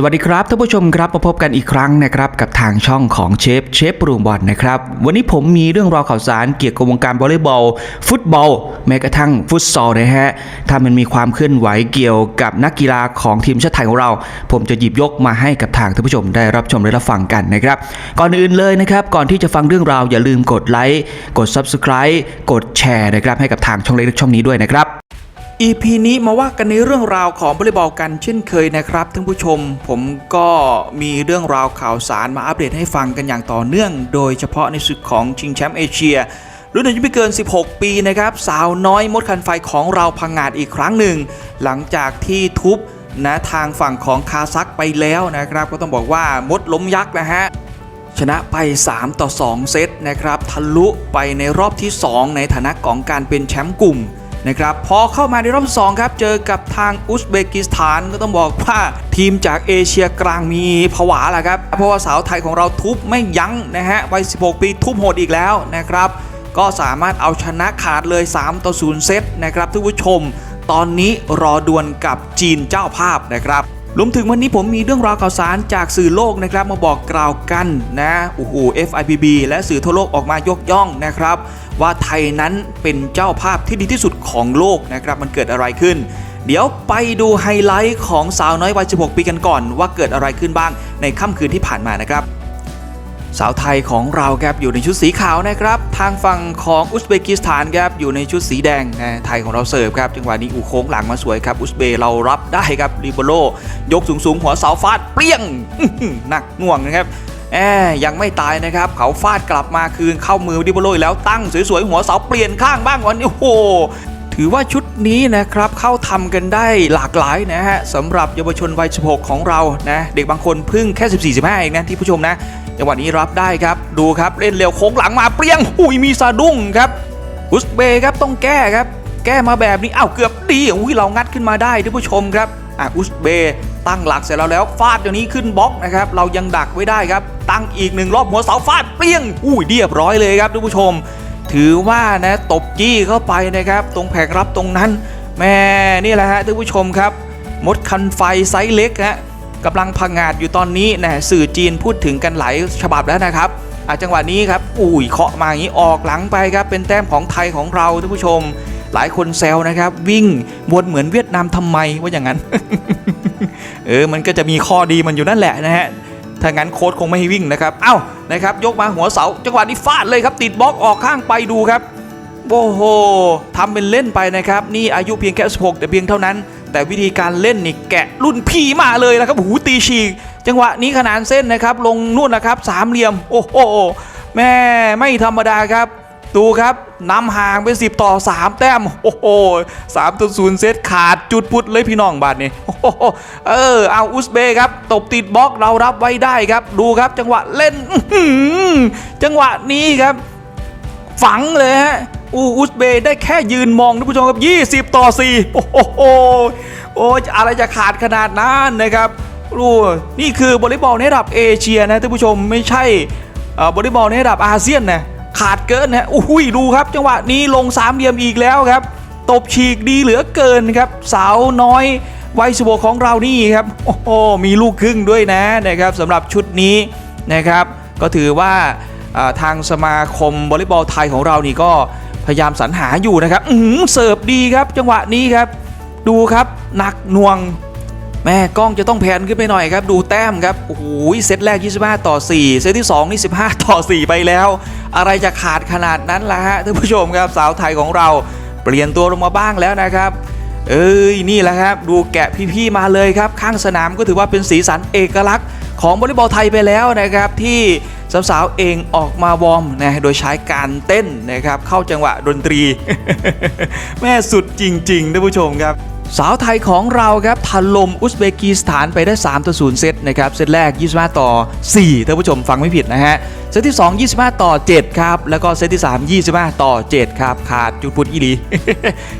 สวัสดีครับท่านผู้ชมครับมาพบกันอีกครั้งนะครับกับทางช่องของเชฟเชฟปรุงบอลนะครับวันนี้ผมมีเรื่องราวข่าวสารเกี่ยวกับวงการวอลเลย์บอล ฟุตบอล แม้กระทั่งฟุตซอลนะฮะถ้ามันมีความเคลื่อนไหวเกี่ยวกับนักกีฬาของทีมชาติไทยของเรา ผมจะหยิบยกมาให้กับทางท่านผู้ชมได้รับชมและรับฟังกันนะครับก่อนอื่นเลยนะครับก่อนที่จะฟังเรื่องราวอย่าลืมกดไลค์กด Subscribe กดแชร์นะครับให้กับทางช่องเล็กช่องนี้ด้วยนะครับ EP นี้มาว่ากันในเรื่องราวของวอลเลย์บอลกันเช่นเคยนะครับท่านผู้ชม ผมก็มีเรื่องราวข่าวสารมาอัปเดตให้ฟังกันอย่างต่อเนื่อง โดยเฉพาะในศึกของชิงแชมป์เอเชียรุ่นอายุไม่เกิน 16 ปีนะครับ สาวน้อยมดคันไฟของเราพังงาดอีกครั้งหนึ่ง หลังจากที่ทุบนะทางฝั่งของคาซักไปแล้วนะครับ ก็ต้องบอกว่ามดล้มยักษ์นะฮะชนะไป 3 ต่อ 2 เซตนะครับทะลุไปในรอบที่ 2 ในฐานะของการเป็นแชมป์กลุ่ม นะครับพอเข้ามาในรอบที่สองครับเจอกับทางอุซเบกิสถานก็ต้องบอกว่าทีมจากเอเชียกลางมีผวาแหละครับเพราะว่าสาวไทยของเราทุบไม่ยั้งนะฮะวัย 16 ปีทุบโหดอีกแล้วนะครับก็สามารถเอาชนะขาดเลย 3 ต่อ 0 เซตนะครับทุกผู้ชม ตอนนี้รอดวลกับจีนเจ้าภาพนะครับ รวมถึงวันนี้ผมมีเรื่องราวข่าวสารจากสื่อโลกนะครับมาบอกกล่าวกันนะโอ้โห FIPB และสื่อทั่วโลกออกมายกย่องนะครับ ว่าไทยนั้นเป็นเจ้าภาพที่ดีที่สุดของโลกนะครับมันเกิดอะไรขึ้น เดี๋ยวไปดูไฮไลท์ของสาวน้อยวัย 16 ปีกันก่อน ว่าเกิดอะไรขึ้นบ้างในค่ำคืนที่ผ่านมานะครับ สาวไทยของเราครับอยู่ในชุดสีขาวนะครับ ทางฝั่งของอุซเบกิสถานครับอยู่ในชุดสีแดงนะไทยของเราเสิร์ฟครับจังหวะนี้อูโค้งหลังมาสวยครับอุซเบเรารับได้ครับริโบโลยกสูงสูงหัวเสาฟาดเปรี้ยงหนักหน่วงนะครับแอยังไม่ตายนะครับ เขาฟาดกลับมาคืนเข้ามือริโบโลแล้วตั้งสวยๆหัวเสาเปลี่ยนข้างบ้างวันนี้โอ้โหถือว่าชุดนี้นะครับเข้าทำกันได้หลากหลายนะฮะสำหรับเยาวชนวัย 16 ของเรานะเด็กบางคนเพิ่งแค่ 14-15เองนะที่ผู้ชมนะ จังหวะนี้รับได้ครับดูครับเล่นเร็วโค้งหลังมาเปรี้ยงอุ้ยมีสะดุ้งครับอุซเบครับต้องแก้ครับ แก้มาแบบนี้อ้าวเกือบดีอุ้ยเรางัดขึ้นมาได้ท่านผู้ชมครับอะอุซเบตั้งหลักเสร็จแล้วแล้วฟาดอย่างนี้ขึ้นบล็อกนะครับเรายังดักไว้ได้ครับ ตั้งอีกหนึ่งรอบหัวเสาฟาดเปรี้ยงอุ้ยเรียบร้อยเลยครับท่านผู้ชม ถือว่านะตบจี้เข้าไปนะครับ ตรงแผงรับตรงนั้นแม่นี่แหละฮะท่านผู้ชมครับ มดคันไฟไซส์เล็กฮะ กำลังพังงาดอยู่ตอนนี้นะสื่อจีนพูดถึงกันหลายฉบับแล้วนะครับอะจังหวะนี้ครับอุ้ยเคาะมาอย่างนี้ออกหลังไปครับเป็นแต้มของไทยของเราท่านผู้ชม หลายคนแซวนะครับ วิ่งวนเหมือนเวียดนามทำไมว่าอย่างนั้น เออมันก็จะมีข้อดีมันอยู่นั่นแหละนะฮะถ้างั้นโค้ชคงไม่ให้วิ่งนะครับ เอ้านะครับ ยกมาหัวเสา จังหวะนี้ฟาดเลยครับ ติดบล็อกออกข้างไปดูครับ โอ้โหทำเป็นเล่นไปนะครับ นี่อายุเพียงแค่ 16 แต่เพียงเท่านั้น แต่วิธีการเล่นนี่แกะรุ่นพี่มาเลยนะครับหูตีฉีก จังหวะนี้ขนานเส้นนะครับ ลงนู่นนะครับสามเหลี่ยม โอ้โหแม่ไม่ธรรมดาครับ ดูครับนำห่างเป็น 10 ต่อ 3 แต้ม โอ้โหสามต่อศูนย์เซตขาดจุดพุดเลยพี่น้องบาดนี้โอ้โหเออเอาอุซเบย์ครับ ตบติดบล็อกเรารับไว้ได้ครับ ดูครับจังหวะเล่นจังหวะนี้ครับ ฝังเลยฮะ อูอุซเบย์ได้แค่ยืนมองท่านผู้ชมครับ 20 ต่อ 4 โอ้โหโอ้ยอะไรจะขาดขนาดนั้นนะครับรู้นี่คือบอลเลย์บอลในระดับเอเชียนะท่านผู้ชมไม่ใช่บอลเลย์บอลในระดับอาเซียนนะขาดเกินนะอุ้ยดูครับ จังหวะนี้ลงสามเหลี่ยมอีกแล้วครับ ตบฉีกดีเหลือเกินครับ สาวน้อยวัยสิบของเรานี่ครับ โอ้โหมีลูกครึ่งด้วยนะนะครับสำหรับชุดนี้นะครับ ก็ถือว่าอ่าทางสมาคมวอลเลย์บอลไทยของเรานี่ก็ พยายามสรรหาอยู่นะครับอืเสิร์ฟดีครับจังหวะนี้ครับ ดูครับหนักหน่วง แม่กล้องจะต้องแพนขึ้นไปหน่อยครับ ดูแต้มครับโอ้โหเซตแรก 25 ต่อ 4 เซตที่2นี่15 ต่อ 4 ไปแล้ว อะไรจะขาดขนาดนั้นล่ะฮะท่านผู้ชมครับสาวไทยของเราเปลี่ยนตัวลงมาบ้างแล้วนะครับเอ้ยนี่แหละครับ ดูแกะพี่ๆมาเลยครับ ข้างสนามก็ถือว่าเป็นสีสันเอกลักษณ์ของวอลเลย์บอลไทยไปแล้วนะครับที่ สาวๆเองออกมาวอร์มนะโดยใช้การเต้นนะครับเข้าจังหวะดนตรี แม่สุดจริงๆท่านผู้ชมครับ สาวไทยของเราครับถล่มอุซเบกิสถานไปได้3ต่อ0เซตนะครับเซตแรก 25 ต่อ 4 ท่านผู้ชมฟังไม่ผิดนะฮะ เซตที่ 2 25 ต่อ 7 ครับ แล้วก็เซตที่ 3 25 ต่อ 7 ครับ ขาดจุดพุดอีหลี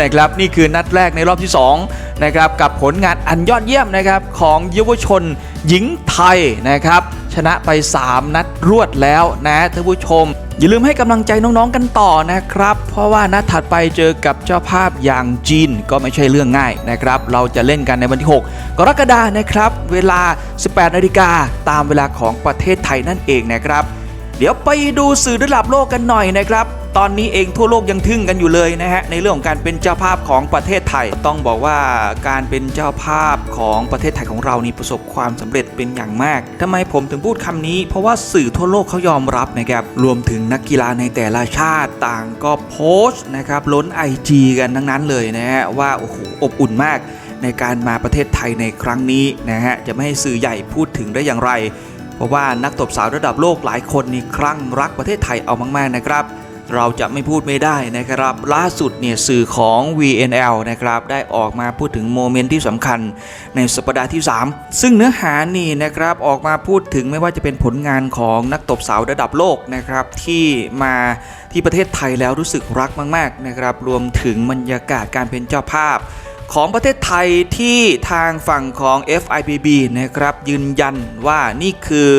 นะครับนี่คือนัดแรกในรอบที่ 2 นะครับ กับผลงานอันยอดเยี่ยมนะครับของเยาวชนหญิงไทยนะครับ ชนะไป 3 นัดรวดแล้วนะท่านผู้ชม อย่าลืมให้กำลังใจน้องๆกันต่อนะครับ เพราะว่านัดถัดไปเจอกับเจ้าภาพอย่างจีนก็ไม่ใช่เรื่องง่ายนะครับ เราจะเล่นกันในวันที่ 6 กรกฎานะครับ เวลา 18นาฬิกาตามเวลาของประเทศไทยนั่นเองนะครับ เดี๋ยวไปดูสื่อระดับโลกกันหน่อยนะครับ ตอนนี้เองทั่วโลกยังทึ่งกันอยู่เลยนะฮะในเรื่องของการเป็นเจ้าภาพของประเทศไทย ต้องบอกว่าการเป็นเจ้าภาพของประเทศไทยของเรานี่ประสบความสำเร็จเป็นอย่างมากทำไมผมถึงพูดคำนี้ เพราะว่าสื่อทั่วโลกเขายอมรับนะครับรวมถึงนักกีฬาในแต่ละชาติต่างก็โพสต์นะครับล้น IG กันทั้งนั้นเลยนะฮะว่าโอ้โหอบอุ่นมากในการมาประเทศไทยในครั้งนี้นะฮะจะไม่ให้สื่อใหญ่พูดถึงได้อย่างไร เพราะว่านักตบสาวระดับโลกหลายคนนี่คลั่งรักประเทศไทยเอามากๆนะครับ เราจะไม่พูดไม่ได้นะครับ ล่าสุดเนี่ยสื่อของ VNL นะครับได้ออกมาพูดถึงโมเมนต์ที่สำคัญในสัปดาห์ที่ 3 ซึ่งเนื้อหานี่นะครับออกมาพูดถึงไม่ว่าจะเป็นผลงานของนักตบสาวระดับโลกนะครับที่มาที่ประเทศไทยแล้วรู้สึกรักมากๆนะครับรวมถึงบรรยากาศการเป็นเจ้าภาพของประเทศไทยที่ทางฝั่งของ FIBB นะครับยืนยันว่านี่คือ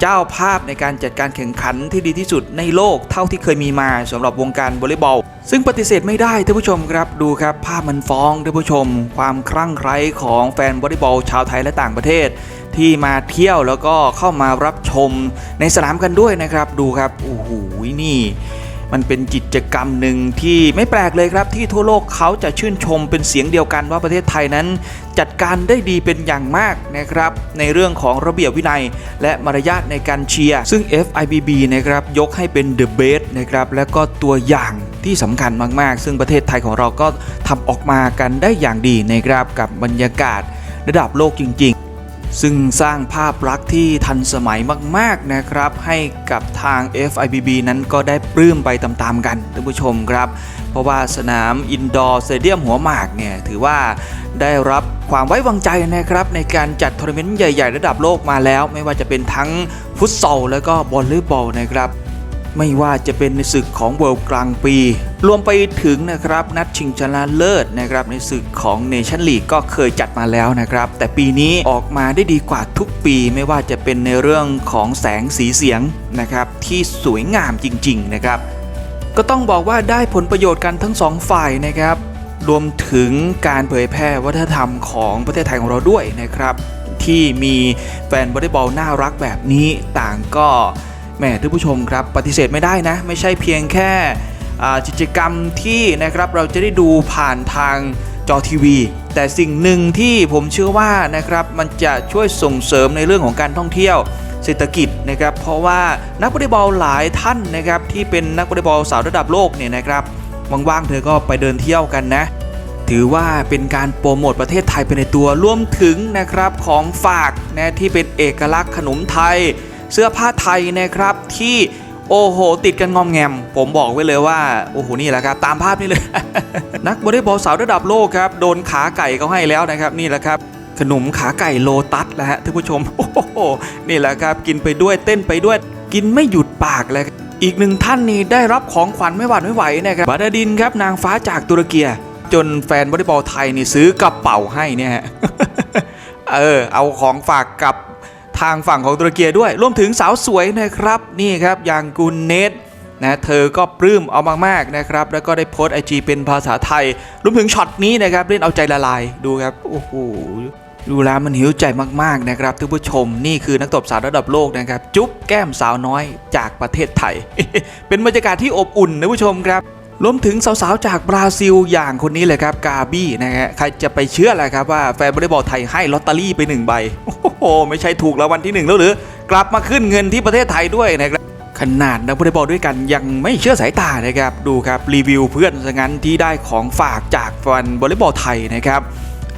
เจ้าภาพในการจัดการแข่งขันที่ดีที่สุดในโลกเท่าที่เคยมีมาสำหรับวงการวอลเลย์บอล ซึ่งปฏิเสธไม่ได้ท่านผู้ชมครับดูครับภาพมันฟ้องท่านผู้ชม ความคลั่งไคล้ของแฟนวอลเลย์บอลชาวไทยและต่างประเทศ ที่มาเที่ยวแล้วก็เข้ามารับชมในสนามกันด้วยนะครับ ดูครับโอ้โหนี่ มันเป็นกิจกรรมหนึ่งที่ไม่แปลกเลยครับ ที่ทั่วโลกเขาจะชื่นชมเป็นเสียงเดียวกันว่าประเทศไทยนั้น จัดการได้ดีเป็นอย่างมากนะครับ ในเรื่องของระเบียบวินัย และมารยาทในการเชียร์ซึ่ง FIBB นะครับยกให้เป็น The Best นะครับและก็ตัวอย่างที่สำคัญมาก ๆ ซึ่งประเทศไทยของเราก็ทำออกมากันได้อย่างดีนะครับกับบรรยากาศระดับโลกจริง ๆ ซึ่งสร้างภาพลักษณ์ที่ทันสมัยมากๆนะครับ ให้กับทาง FIBB นั้นก็ได้ปลื้มไปตามๆกันท่านผู้ชมครับ เพราะว่าสนามอินดอร์สเตเดียมหัวหมากเนี่ยถือว่าได้รับความไว้วางใจนะครับ ในการจัดทัวร์นาเมนต์ใหญ่ ๆ ระดับโลกมาแล้ว ไม่ว่าจะเป็นทั้งฟุตซอลแล้วก็บอลเลย์บอลนะครับ ไม่ว่าจะเป็นในศึกของเวิลด์กลางปี รวมไปถึงนะครับนัดชิงชนะเลิศนะครับในศึกของเนชั่นลีกก็เคยจัดมาแล้วนะครับ แต่ปีนี้ออกมาได้ดีกว่าทุกปี ไม่ว่าจะเป็นในเรื่องของแสงสีเสียงนะครับที่สวยงามจริง ๆ นะครับ ก็ต้องบอกว่าได้ผลประโยชน์กันทั้งสองฝ่ายนะครับ รวมถึงการเผยแพร่วัฒนธรรมของประเทศไทยของเราด้วยนะครับ ที่มีแฟนวอลเลย์บอลน่ารักแบบนี้ต่างก็ แหมท่านผู้ชมครับปฏิเสธไม่ได้นะ ไม่ใช่เพียงแค่กิจกรรมที่นะครับเราจะได้ดูผ่านทางจอทีวี แต่สิ่งหนึ่งที่ผมเชื่อว่านะครับมันจะช่วยส่งเสริมในเรื่องของการท่องเที่ยวเศรษฐกิจนะครับ เพราะว่านักวอลเลย์บอลหลายท่านนะครับที่เป็นนักวอลเลย์บอลสาวระดับโลกเนี่ยนะครับว่างๆเธอก็ไปเดินเที่ยวกันนะ ถือว่าเป็นการโปรโมทประเทศไทยไปในตัวรวมถึงนะครับของฝากนะที่เป็นเอกลักษณ์ขนมไทย เสื้อผ้าไทยนะครับที่โอ้โห ติดกันงอมแงม ผมบอกไว้เลยว่า โอ้โห นี่แหละครับ ตามภาพนี้เลย นักวอลเลย์บอลสาวระดับโลกครับ โดนขาไก่เขาให้แล้วนะครับ นี่แหละครับ ขนมขาไก่โลตัสแล้วฮะท่านผู้ชม โอ้โห นี่แหละครับ กินไปด้วยเต้นไปด้วย กินไม่หยุดปากเลย อีกหนึ่งท่านนี่ได้รับของขวัญไม่หวาดไม่ไหวนะครับบาดาดินครับนางฟ้าจากตุรกีจนแฟนวอลเลย์บอลไทยนี่ซื้อกระเป๋าให้เนี่ยฮะเออ เอาของฝากกลับ ทางฝั่งของตุรกีด้วย รวมถึงสาวสวยนะครับนี่ครับอย่างกุนเนตนะเธอก็ปลื้มเอามากๆนะครับ แล้วก็ได้โพสไอจีเป็นภาษาไทย รวมถึงช็อตนี้นะครับเล่นเอาใจละลายดูครับโอ้โหดูแล้วมันหิวใจมากๆนะครับท่านผู้ชมนี่คือนักตบสาวระดับโลกนะครับ จุ๊บแก้มสาวน้อยจากประเทศไทย เป็นบรรยากาศที่อบอุ่นนะผู้ชมครับ รวมถึงสาวๆ จากบราซิลอย่างคนนี้เลยครับ กาบี้นะฮะใครจะไปเชื่ออะไรครับว่าแฟนวอลบอลไทยให้ลอตเตอรี่ไปหนึ่งใบโอ้โหไม่ใช่ถูกรางวัลที่หนึ่งแล้วหรือ กลับมาขึ้นเงินที่ประเทศไทยด้วยนะครับขนาดนักวอลเลย์บอลด้วยกันยังไม่เชื่อสายตานะครับดูครับรีวิวเพื่อนซะงั้นที่ได้ของฝากจากแฟนวอลเลย์บอลไทยนะครับ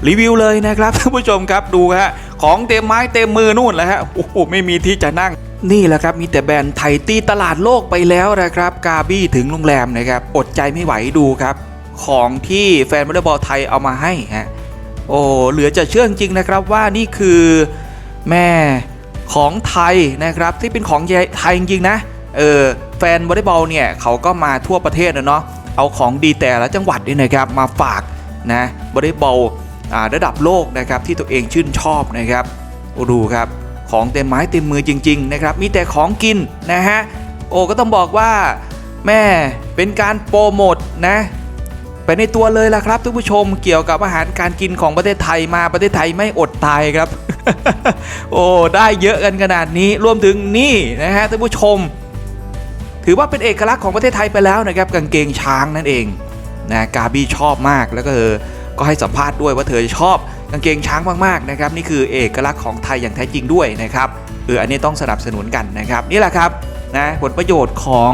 รีวิวเลยนะครับท่านผู้ชมครับดูฮะของเต็มไม้เต็มมือนู่นแหละฮะโอ้โหไม่มีที่จะนั่ง นี่แหละครับมีแต่แบรนด์ไทยตีตลาดโลกไปแล้วนะครับกาบี้ถึงโรงแรมนะครับอดใจไม่ไหวดูครับ ของที่แฟนวอลเลย์บอลไทยเอามาให้ฮะโอ้เหลือจะเชื่อจริงนะครับว่านี่คือแม่ของไทยนะครับที่เป็นของไทยจริงนะเออแฟนวอลเลย์บอลเนี่ยเขาก็มาทั่วประเทศนะเนาะเอาของดีแต่ละจังหวัดนี่นะครับมาฝากนะวอลเลย์บอลระดับโลกนะครับที่ตัวเองชื่นชอบนะครับโอ้ดูครับ ของเต็มไม้เต็มมือจริง ๆ นะครับ มีแต่ของกินนะฮะ โอ้ก็ต้องบอกว่าแม่เป็นการโปรโมทนะไปในตัวเลยล่ะครับท่านผู้ชมเกี่ยวกับอาหารการกินของประเทศไทยมาประเทศไทยไม่อดตายครับ โอ้ได้เยอะกันขนาดนี้รวมถึงนี่นะฮะท่านผู้ชม ถือว่าเป็นเอกลักษณ์ของประเทศไทยไปแล้วนะครับกางเกงช้างนั่นเองนะกาบี้ชอบมากแล้วก็เธอก็ให้สัมภาษณ์ด้วยว่าเธอชอบ กางเกงช้างมากๆนะครับนี่คือเอกลักษณ์ของไทยอย่างแท้จริงด้วยนะครับเอออันนี้ต้องสนับสนุนกันนะครับนี่แหละครับนะผลประโยชน์ของ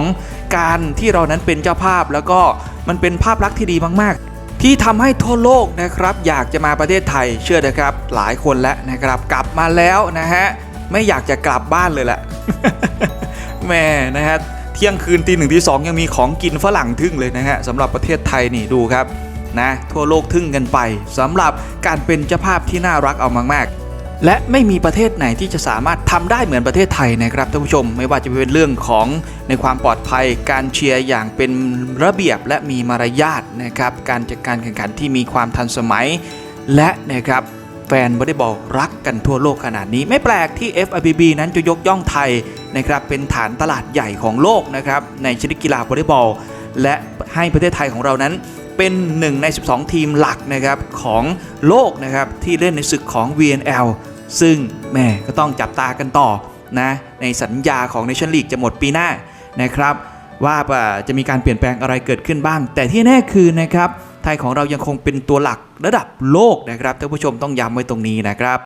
การที่เรานั้นเป็นเจ้าภาพ แล้วก็มันเป็นภาพลักษณ์ที่ดีมาก ๆ ที่ทำให้ทั่วโลกนะครับ อยากจะมาประเทศไทยเชื่อนะครับ หลายคนแล้วนะครับ กลับมาแล้วนะฮะไม่อยากจะกลับบ้านเลยแหละแม่นะฮะเที่ยงคืนตีหนึ่งตีสองยังมีของกินฝรั่งทึ่งเลยนะฮะสำหรับประเทศไทยนี่ดูครับ นะ ทั่วโลกทึ่งกันไปสำหรับการเป็นเจ้าภาพที่น่ารักเอามากๆและไม่มีประเทศไหนที่จะสามารถทำได้เหมือนประเทศไทยนะครับท่านผู้ชม ไม่ว่าจะเป็นเรื่องของในความปลอดภัย การเชียร์อย่างเป็นระเบียบและมีมารยาทนะครับ การจัดการแข่งขันที่มีความทันสมัย และนะครับแฟนวอลเลย์บอลรักกันทั่วโลกขนาดนี้ ไม่แปลกที่ FIBB นั้นจะยกย่องไทยนะครับเป็นฐานตลาดใหญ่ของโลกนะครับในชนิดกีฬาวอลเลย์บอลและให้ประเทศไทยของเรานั้น เป็นหนึ่งใน 12 ทีมหลักนะครับของโลกนะครับที่เล่นในศึกของ VNL ซึ่งแม่ก็ต้องจับตากันต่อนะในสัญญาของ Nation League จะหมดปีหน้านะครับ ว่าจะมีการเปลี่ยนแปลงอะไรเกิดขึ้นบ้าง แต่ที่แน่คือนะครับไทยของเรายังคงเป็นตัวหลักระดับโลกนะครับท่านผู้ชมต้องย้ำไว้ตรงนี้นะครับ